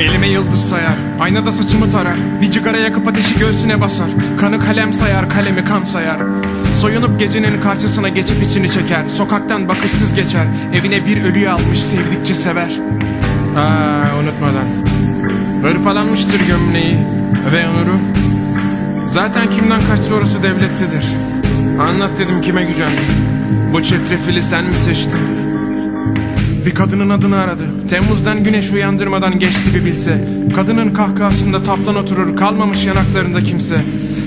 Elime yıldız sayar, aynada saçımı tarar. Bir cigara yakıp ateşi göğsüne basar. Kanı kalem sayar, kalemi kan sayar. Soyunup gecenin karşısına geçip içini çeker. Sokaktan bakışsız geçer. Evine bir ölüyü almış sevdikçe sever. Aa unutmadan. Hırpalanmıştır gömleği ve onuru. Zaten kimden kaçsa orası devlettedir. Anlat dedim kime gücendin Bu çetrefili sen mi seçtin bir kadının adını aradı. Temmuz'dan güneş uyandırmadan geçti bir bilse. Kadının kahkahasında taplan oturur kalmamış yanaklarında kimse.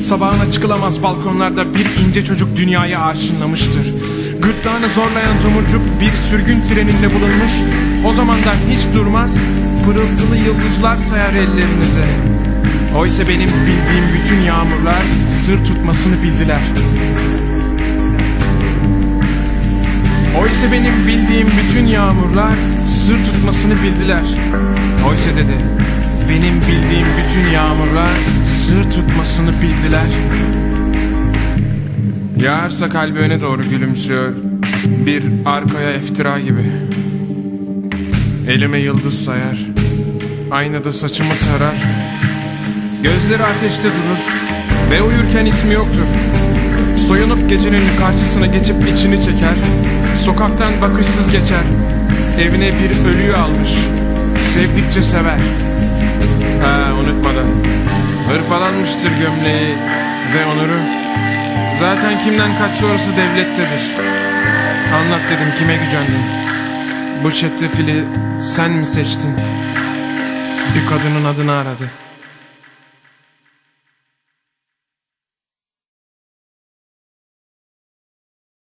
Sabahına çıkılamaz balkonlarda bir ince çocuk dünyayı arşınlamıştır. Gırtlağını zorlayan tomurcuk bir sürgün treninde bulunmuş. O zamandan hiç durmaz pırıltılı yıldızlar sayar ellerinize. Oysa benim bildiğim bütün yağmurlar sır tutmasını bildiler. Oysa benim bildiğim bütün yağmurlar sır tutmasını bildiler. Oysa dedi, benim bildiğim bütün yağmurlar sır tutmasını bildiler. Yağarsa kalbi öne doğru gülümsüyor, bir arkaya iftira gibi. Elime yıldız sayar, aynada saçımı tarar. Gözleri ateşte durur ve uyurken ismi yoktur. Soyunup gecenin karşısına geçip içini çeker. Sokaktan bakışsız geçer. Evine bir ölüyü almış. Sevdikçe sever. Ha unutmadan. Hırpalanmıştır gömleği ve onuru. Zaten kimden kaçsa orası devlettedir. Anlat dedim kime gücendin. Bu çetrefili sen mi seçtin? Bir kadının adını aradı.